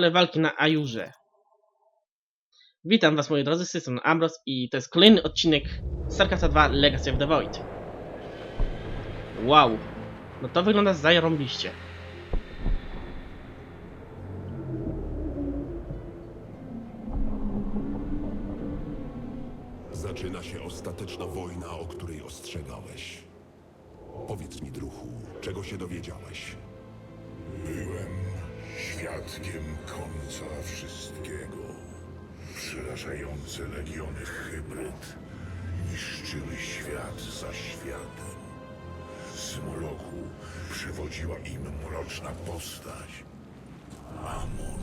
Pole walki na Ajurze. Witam was moi drodzy, z tej strony Ambros i to jest kolejny odcinek StarCraft 2 Legacy of the Void. Wow, no to wygląda zajrąbiście. Zaczyna się ostateczna wojna, o której ostrzegałeś. Powiedz mi, druhu, czego się dowiedziałeś? Byłem świadkiem końca wszystkiego. Przerażające legiony hybryd niszczyły świat za światem. Z mroku przywodziła im mroczna postać. Amon.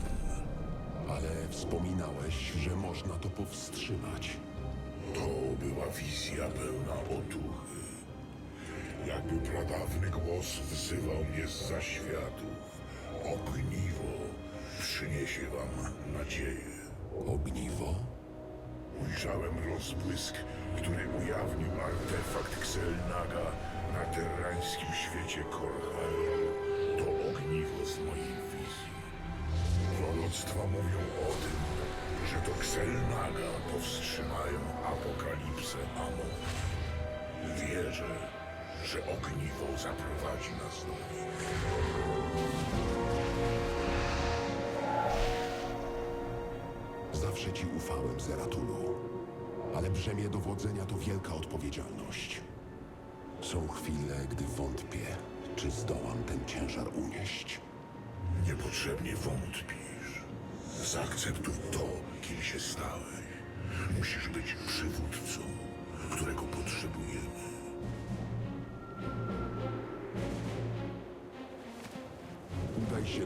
Ale wspominałeś, że można to powstrzymać. To była wizja pełna otuchy. Jakby pradawny głos wzywał mnie z zaświatów. Ogniwo przyniesie wam nadzieję. Ogniwo? Ujrzałem rozbłysk, który ujawnił artefakt Xelnaga na terrańskim świecie Korhal. To ogniwo z mojej wizji. Proroctwa mówią o tym, że to Xelnaga powstrzymają apokalipsę Amon. Wierzę, że ogniwo zaprowadzi nas do nich. Zawsze ci ufałem, Zeratulu. Ale brzemię dowodzenia to wielka odpowiedzialność. Są chwile, gdy wątpię, czy zdołam ten ciężar unieść. Niepotrzebnie wątpisz. Zaakceptuj to, kim się stałeś. Musisz być przywódcą, którego potrzebujemy.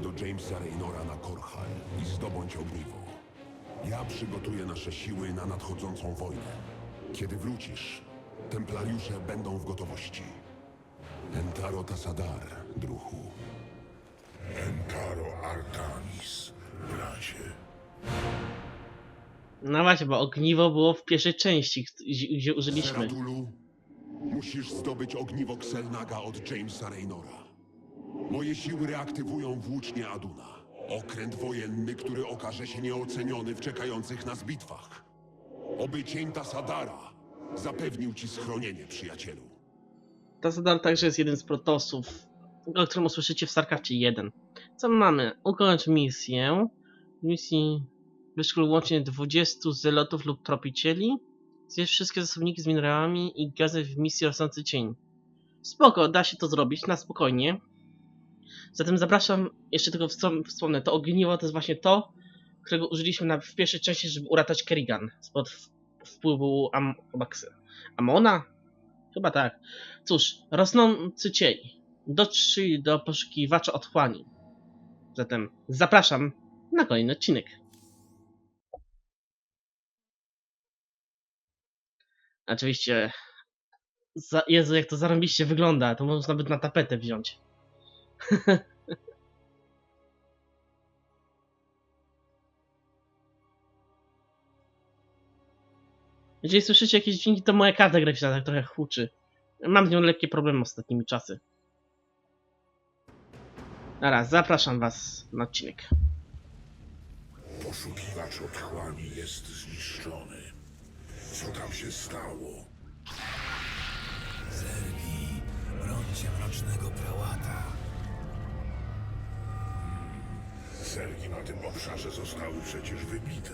Do Jamesa Raynora na Korhal i zdobądź ogniwo. Ja przygotuję nasze siły na nadchodzącą wojnę. Kiedy wrócisz, templariusze będą w gotowości. Entaro Tasadar, druhu. Entaro Artanis, bracie. No właśnie, bo ogniwo było w pierwszej części, gdzie- użyliśmy. Zeratulu, musisz zdobyć ogniwo Xelnaga od Jamesa Raynora. Moje siły reaktywują włócznie Aduna. Okręt wojenny, który okaże się nieoceniony w czekających nas bitwach. Oby cień Tasadara zapewnił ci schronienie, przyjacielu. Tasadar także jest jeden z protosów, o którym usłyszycie w StarCraftie 1. Co my mamy? Ukończ misję. W misji wyszkól łącznie 20 zelotów lub tropicieli. Zjesz wszystkie zasobniki z minerałami i gazy w misji Rosnący Cień. Spoko, da się to zrobić, na spokojnie. Zatem zapraszam, jeszcze tylko wspom- wspomnę, to ogniwo to jest właśnie to, którego użyliśmy na, w pierwszej części, żeby uratować Kerrigan spod wpływu Am chyba Ksy- Amona? Chyba tak. Cóż, rosnący cień. Dotrzyj do poszukiwacza otchłani. Zatem zapraszam na kolejny odcinek. Oczywiście. Jezu, jak to zarąbiście wygląda. To można by na tapetę wziąć. Jeżeli słyszycie jakieś dźwięki, to moja karta graficzna tak trochę huczy. Mam z nią lekkie problemy ostatnimi czasy. Dobra, zapraszam was na odcinek. Poszukiwacz otchłani jest zniszczony. Co tam się stało? Zergi, brońcie mrocznego prałata. Sergi na tym obszarze zostały przecież wybite.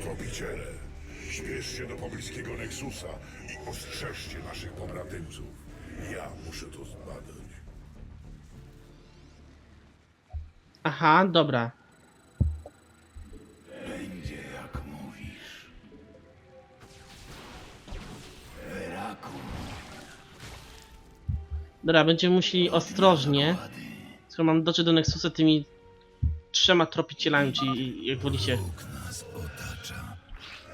Tropiciele, śpieszcie do pobliskiego Nexusa i ostrzeżcie naszych pobratymców. Ja muszę to zbadać. Aha, dobra. Będzie jak mówisz. Weraku, Dobra, będziemy musieli ostrożnie. Skoro mam dotrzeć do Nexusa tymi trzema tropicielami, czyli jak wolicie. Bóg nas otacza.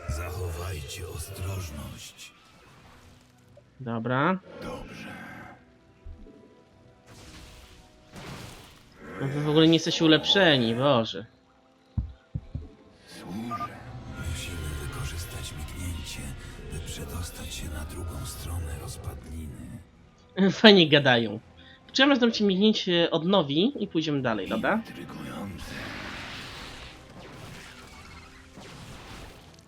Zachowajcie ostrożność. Dobra. Dobrze. No Wy w ogóle nie jesteście ulepszeni, boże. Służę. Musimy wykorzystać mignięcie, by przedostać się na drugą stronę rozpadliny. Fajnie gadają. Chciałem razem ci e, odnowi i pójdziemy dalej, dobra?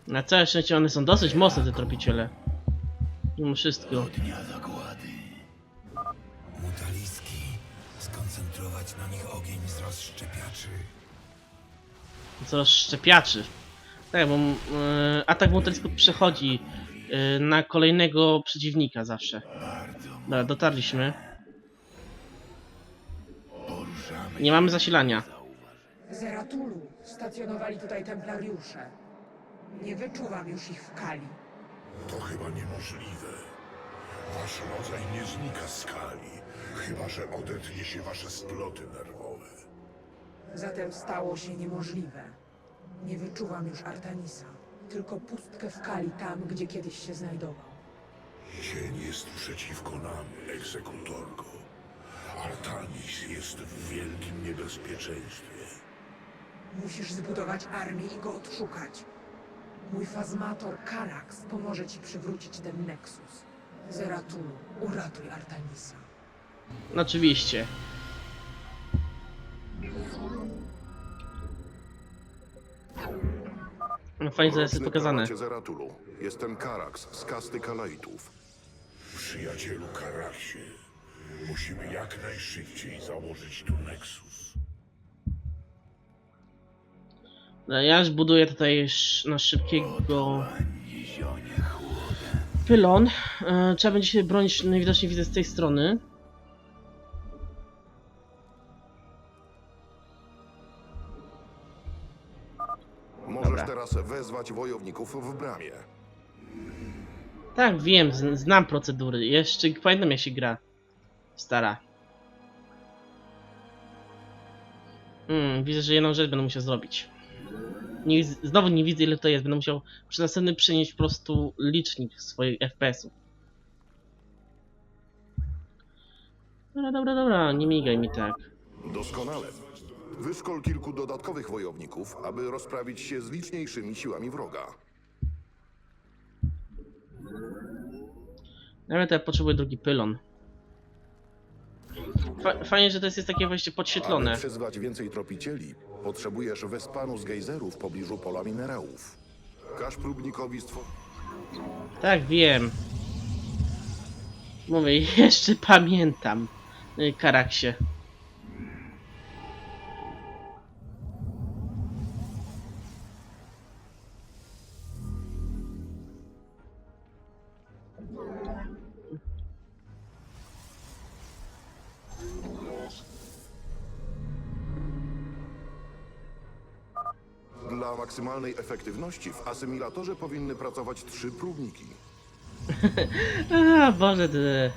Na całe szczęście one są dosyć mocne te tropiciele. Mimo wszystko. Mutaliski skoncentrować na nich ogień z rozszczepiaczy. Z rozszczepiaczy. Tak, bo yy, atak mutalisku przechodzi yy, na kolejnego przeciwnika zawsze. Dobra, dotarliśmy. Nie mamy zasilania. Zeratulu stacjonowali tutaj templariusze. Nie wyczuwam już ich w kali. To chyba niemożliwe. Wasz rodzaj nie znika z skali, chyba że odetnie się wasze sploty nerwowe. Zatem stało się niemożliwe. Nie wyczuwam już Artanisa, tylko pustkę w kali tam, gdzie kiedyś się znajdował. Cień jest przeciwko nam, egzekutorko. Artanis jest w wielkim niebezpieczeństwie. Musisz zbudować armię i go odszukać. Mój fazmator Karax pomoże ci przywrócić ten Nexus. Zeratulu, uratuj Artanisa. Oczywiście. No, Fajnie, że jest pokazane. Zeratulu. Jestem Karax z kasty Kalaitów. Przyjacielu Karaksie, musimy jak najszybciej założyć tu Nexus. No, Ja już buduję tutaj na szybkiego pylon. E, Trzeba będzie się bronić, najwidoczniej widzę z tej strony. Możesz Dobra. teraz wezwać wojowników w bramie. Tak, wiem, znam procedury. Jeszcze pamiętam jak się gra. Stara. Hmm, widzę, że jedną rzecz będę musiał zrobić. Nie, znowu nie widzę ile to jest. Będę musiał przy następnym przenieść po prostu licznik swoich FPS-ów. Dobra, dobra, dobra, nie migaj mi tak. Doskonale. Wyszkol kilku dodatkowych wojowników, aby rozprawić się z liczniejszymi siłami wroga. Nawet ja potrzebuję drugi pylon. Fa fajnie, że to jest, takie właśnie podświetlone. Aby przyzwać więcej tropicieli, potrzebujesz wespanu z gejzerów w pobliżu pola minerałów. Każ próbnikowi stworzyć... Tak, wiem. Mówię, jeszcze pamiętam. y, Karaksie. Dla maksymalnej efektywności w asymilatorze powinny pracować trzy próbniki. A, Boże, ty.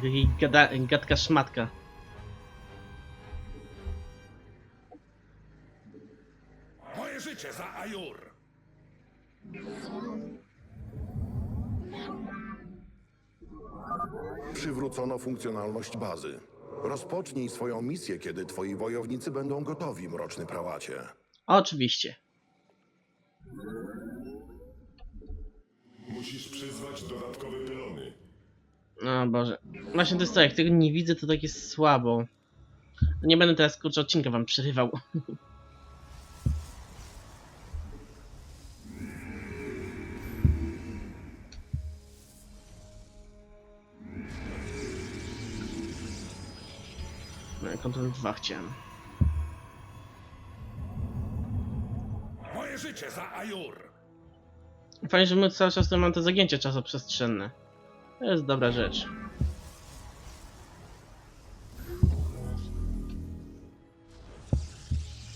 ty Gada, gadka szmatka. Moje życie za Ajur! Przywrócono funkcjonalność bazy. Rozpocznij swoją misję, kiedy twoi wojownicy będą gotowi, mroczny prawacie. Oczywiście. Musisz przyzwać dodatkowe pylony. O Boże. Właśnie to jest to, jak tego nie widzę, to tak jest słabo. Nie będę teraz kurczę odcinka wam przerywał. No, Kontrol 2 chciałem. Moje życie za Ajur! Fajnie, że my cały czas tu mamy te zagięcie czasoprzestrzenne. To jest dobra rzecz.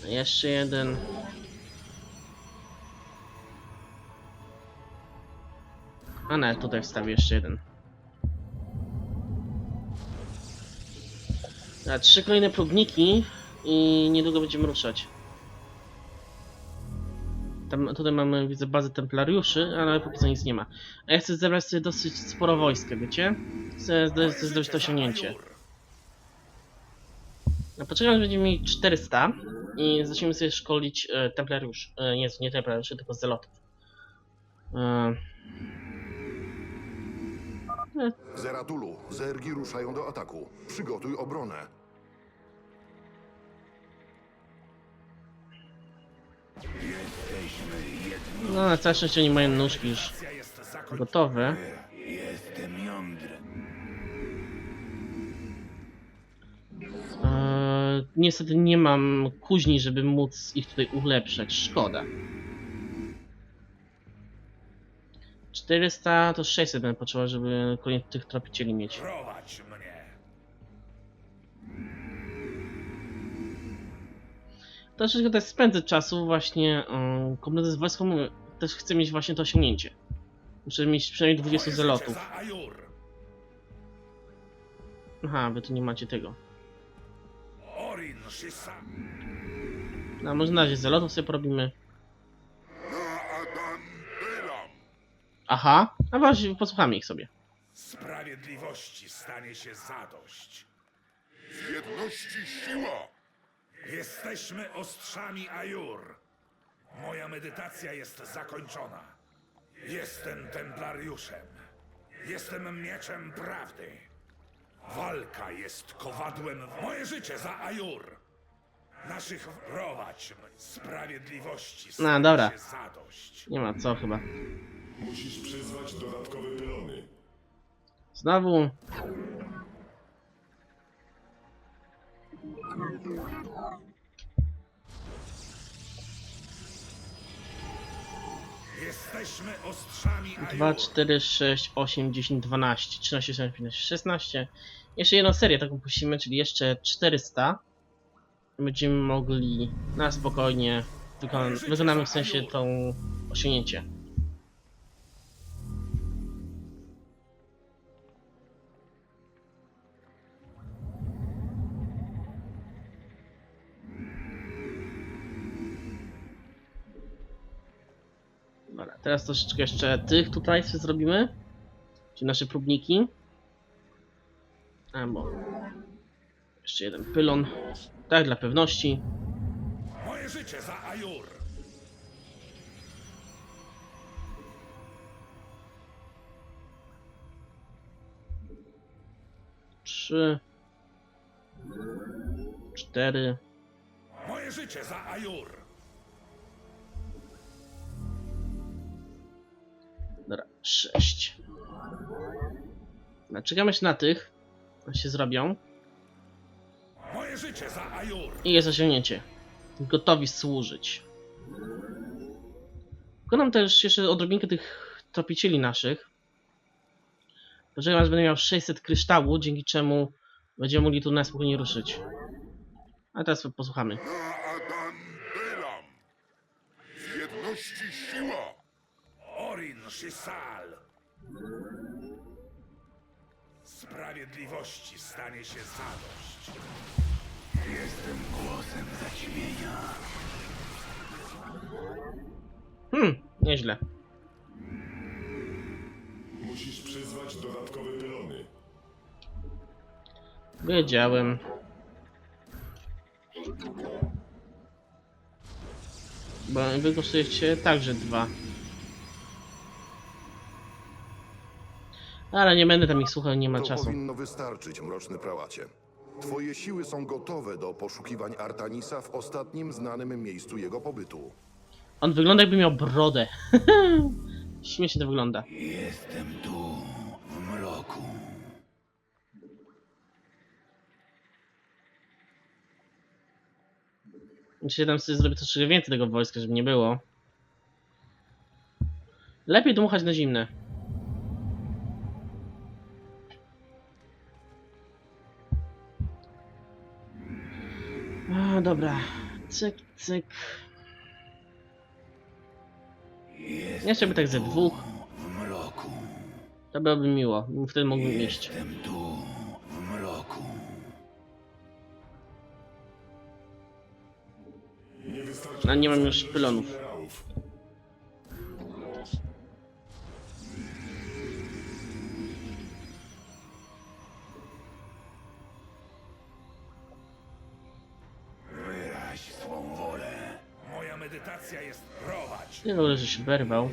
Jeszcze jeden. A nawet tutaj wstawię jeszcze jeden. A trzy kolejne próbniki i niedługo będziemy ruszać. Tam, tutaj mamy, widzę, bazę templariuszy, ale póki co nic nie ma. A ja chcę zebrać sobie dosyć sporo wojska, wiecie? Chcę chcę zdobyć to osiągnięcie. No poczekam, aż będziemy mieli 400 i zaczniemy sobie szkolić e, templariusz. E, nie, nie templariuszy, tylko zelotów. E, Zeratulu, zergi ruszają do ataku. Przygotuj obronę. No na całe szczęście nie mają nóżki już gotowe. Eee, niestety nie mam kuźni, żeby móc ich tutaj ulepszać. Szkoda. 400 to 600 będę potrzebował, żeby kolejnych tych tropicieli mieć. Prowadź mnie. Troszeczkę też spędzę czasu właśnie um, kombinat z wojską. Też chcę mieć właśnie to osiągnięcie. Muszę mieć przynajmniej 20 Moje zelotów. życie za Ajur. Aha, wy tu nie macie tego. No, może na razie zelotów sobie porobimy. Elam. Aha, a właśnie posłuchamy ich sobie. Sprawiedliwości stanie się zadość. W jedności siła! Jesteśmy ostrzami Ajur. Moja medytacja jest zakończona. Jestem templariuszem. Jestem mieczem prawdy. Walka jest kowadłem w moje życie za Ajur. Naszych prowadź sprawiedliwości stanie dobra. się zadość. Nie ma co chyba. Musisz przyzwać dodatkowe pylony. Znowu. Jesteśmy ostrzami Ajur. 2, 4, 6, 8, 10, 12, 13, 14, 15, 16. Jeszcze jedną serię taką puścimy, czyli jeszcze 400. Będziemy mogli na spokojnie wykonać, wykonamy w sensie tą osiągnięcie. Teraz troszeczkę jeszcze tych tutaj sobie zrobimy. Czyli nasze próbniki. Albo jeszcze jeden pylon. Tak, dla pewności. Moje życie za Ajur. Trzy. Cztery. Moje życie za Ajur. Dobra, sześć. Czekamy się na tych. Się zrobią. Moje życie za Ajur. I jest osiągnięcie. Gotowi służyć. Wykonam też jeszcze odrobinkę tych tropicieli naszych. Poczekam aż będę miał 600 kryształu, dzięki czemu będziemy mogli tu na spokojnie ruszyć. A teraz posłuchamy. Naadan Elam! W jedności siła! Orin Shisal. Sprawiedliwości stanie się zadość. Jestem głosem zaćmienia. Hmm, nieźle. Musisz przyzwać dodatkowe pylony. Wiedziałem. Bo wy kosztujecie także dwa. Ale nie będę tam ich słuchał, nie ma To czasu. powinno wystarczyć, mroczny prałacie. Twoje siły są gotowe do poszukiwań Artanisa w ostatnim znanym miejscu jego pobytu. On wygląda jakby miał brodę. Śmiesznie to wygląda. Jestem tu, w mroku. Myślę, że tam sobie zrobię troszeczkę więcej tego wojska, żeby nie było. Lepiej dmuchać na zimne. A, dobra. Cyk, cyk. Jeszcze by tak ze dwóch. W mroku. To byłoby miło. Wtedy mógłbym iść. Jestem tu, w mroku. Nie wystarczy. A nie mam już pylonów. W ogóle, że się berwał.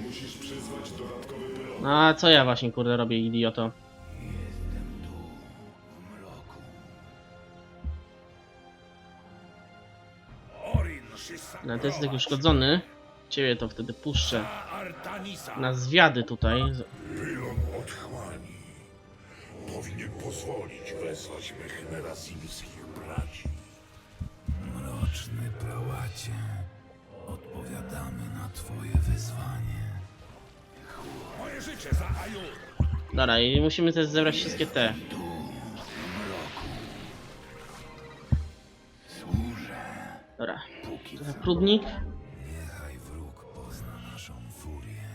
No a co ja właśnie kurde robię, idioto? No, to jest taki uszkodzony. ciebie to wtedy puszczę na zwiady tutaj. Powinien pozwolić wezwać mechnerasimskich braci. Mroczny prałacie, odpowiadamy na twoje wyzwanie. Moje życie za Ajur! Dobra, i musimy też zebrać wszystkie te. Dobra, to próbnik. Niechaj wróg pozna naszą furię.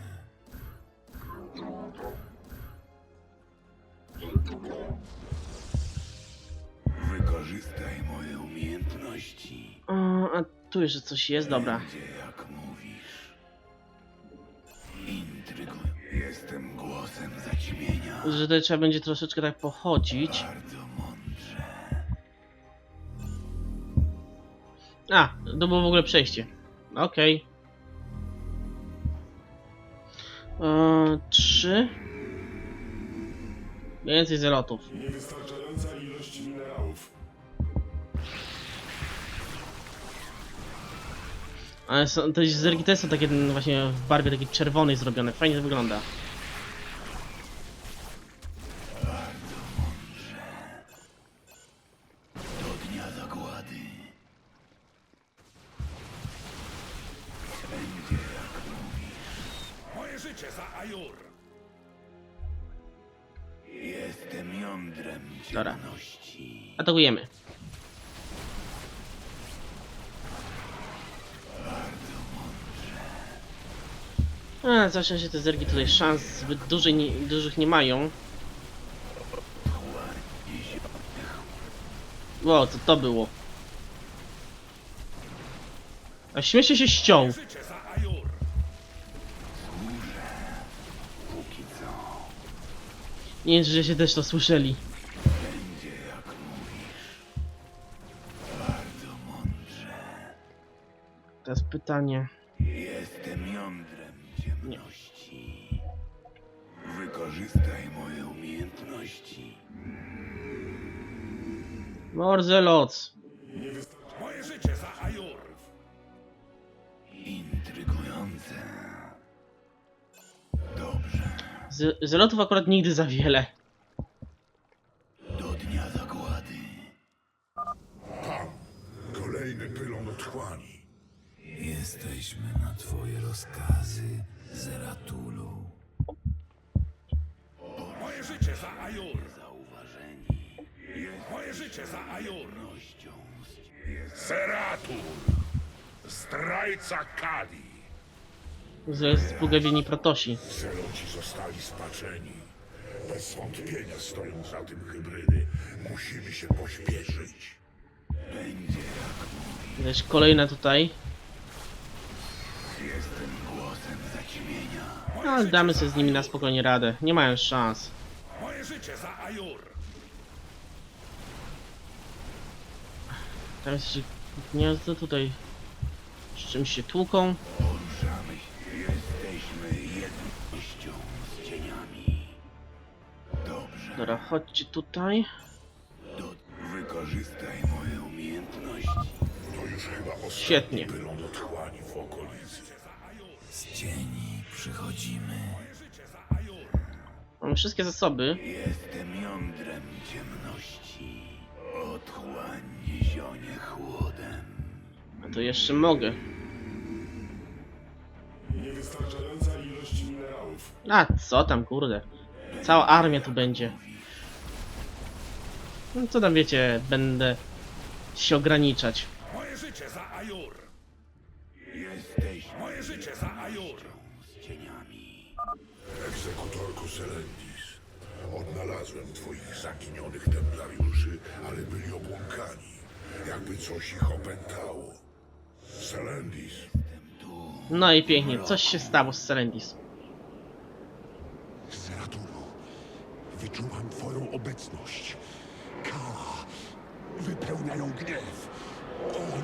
Wykorzystaj moje umiejętności. O, a tu jeszcze coś jest, dobra. Będzie jak mówisz. Intryguj. Jestem głosem zaćmienia. Że tutaj trzeba będzie troszeczkę tak pochodzić. Bardzo mądrze. A, to było w ogóle przejście. Okej. Eee, Trzy. Więcej zelotów. Niewystarczająca Ale są, te zerki też są takie mm, właśnie w barwie takiej czerwonej zrobione. Fajnie to wygląda. Do dnia zagłady. Moje życie za Ajur! Jestem jądrem Dobra. ciemności. Atakujemy. A, zawsze się te zergi tutaj szans zbyt nie, dużych nie mają. Wow, co to było? A śmiecie się ściął. Nie wiem, że się też to słyszeli. Teraz pytanie. Ciemności. Wykorzystaj moje umiejętności. Morzeloc. Moje życie za Ajur! Intrygujące. Dobrze. Z, zelotów akurat nigdy za wiele. Do dnia zagłady. Tam! Kolejny pylon otchłani. Jesteśmy na twoje rozkazy, Zeratulu. Moje życie za Ajur! Zauważeni. Moje życie za Ajur! Nością. Seratur! Zdrajca Kali! Z splugawieni protosi. Zeloci zostali spaczeni. Bez wątpienia stoją za tym hybrydy. Musimy się pośpieszyć. Będzie jak Też kolejna tutaj. jestem zaćmienia. No, ale damy sobie z nimi na spokojnie radę. Nie mają szans. Moje życie za Ajur! Tam jest jeszcze gniazdo tutaj. Z czymś się tłuką. Poruszamy się. Jesteśmy jednością z cieniami. Dobrze. Dobra, chodźcie tutaj. Do... Wykorzystaj moje umiejętności. To już chyba ostatni Świetnie. pylon otchłani w okolicy. Z cieni przychodzimy. Mamy wszystkie zasoby. Jestem jądrem ciemności. Otchłań nie zionie chłodem. A to jeszcze mogę. Niewystarczająca ilość minerałów. A co tam, kurde. Cała armia tu będzie. No co tam wiecie, będę się ograniczać. Moje życie za Ajur! Jesteśmy Moje życie za Ajur! Selendis, odnalazłem twoich zaginionych templariuszy, ale byli obłąkani. Jakby coś ich opętało. Selendis, No i pięknie, coś się stało z Serendis. Zeratulu, wyczuwam twoją obecność. Kala wypełniają gniew. On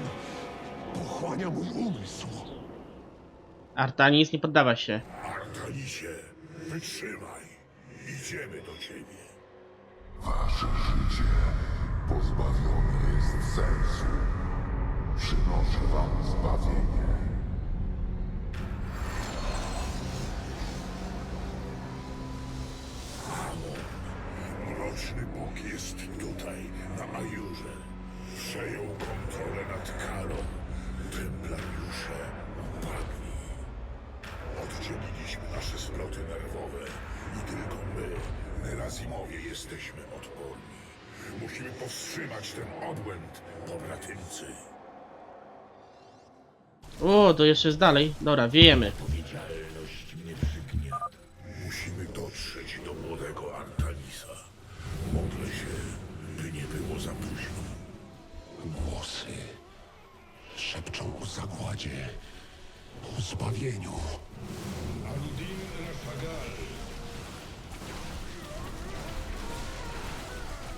pochłania mój umysł. Artanis nie poddawa się. Artanisie, Wytrzymaj. Idziemy do ciebie. Wasze życie pozbawione jest sensu. Przynoszę wam zbawienie. Mroczny Bóg jest tutaj, na Ajurze. Przejął kontrolę nad Kalą. Templariusze Musimy powstrzymać ten obłęd, pobratymcy. O, to jeszcze jest dalej. Dobra, wiejemy. Odpowiedzialność mnie przygniata. Musimy dotrzeć do młodego Artanisa. Modlę się, by nie było za późno. Głosy szepczą o zagładzie, o zbawieniu.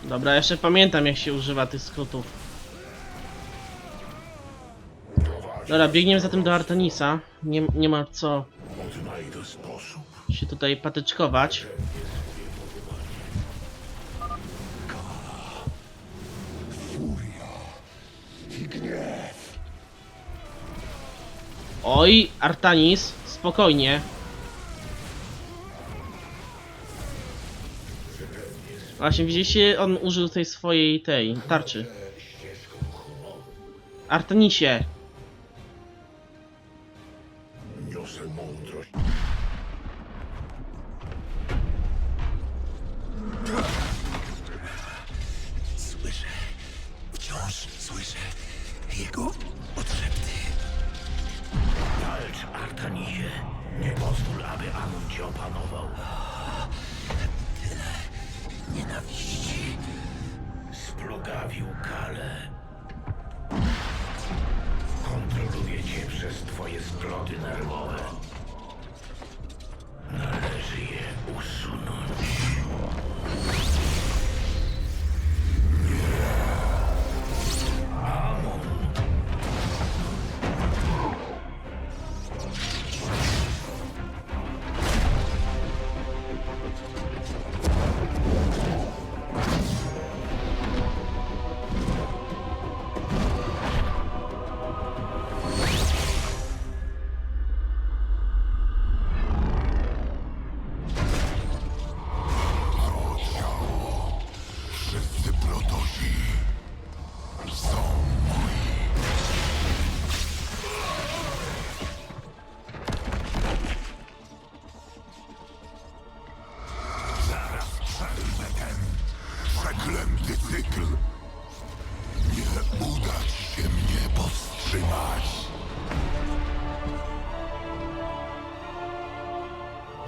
Dobra, jeszcze pamiętam jak się używa tych skrótów. Dobra, biegniemy zatem do Artenisa. Nie, nie ma co się tutaj patyczkować. Oj, Artanis, spokojnie. Właśnie, widzieliście, on użył tej swojej, tej, tarczy. Artanisie, Niosę mądrość. Słyszę, wciąż słyszę jego odszepty. Walcz, Artanisie. Nie pozwól, aby Amun cię opanował. Splugawił Kale. Kontroluje cię przez twoje sploty nerwowe. Należy je ten przeklęty cykl. Nie uda ci się mnie powstrzymać.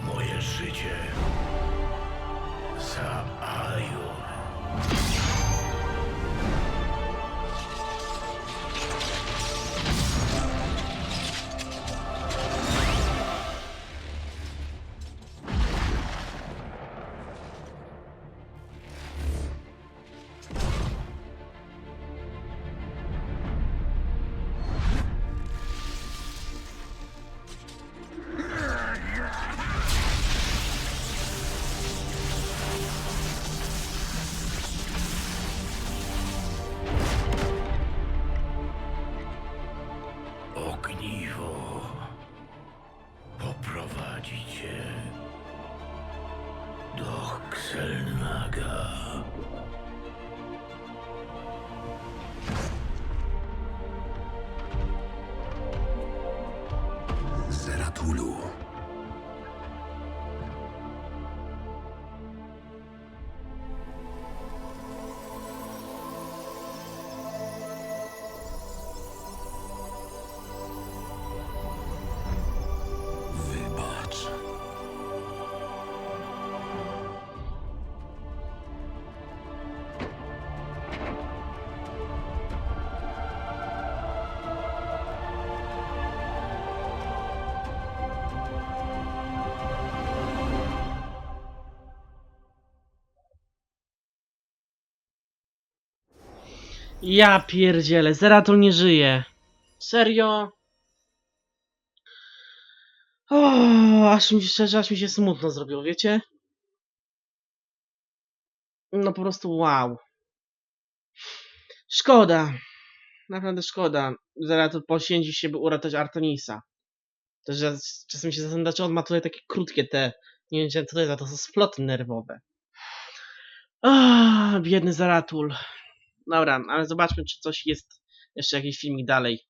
Moje życie za Ajur. Ja pierdzielę, Zeratul nie żyje. Serio? O, aż mi szczerze, aż mi się smutno zrobiło, wiecie? No po prostu wow. Szkoda. Naprawdę szkoda. Zeratul poświęcił się, by uratować Artenisa. Też ja czasem się zastanawiam, dlaczego on ma tutaj takie krótkie te, nie wiem co to jest, to są sploty nerwowe. Ah, biedny Zaratul. Dobra, ale zobaczmy, czy coś jest, jeszcze jakiś filmik dalej.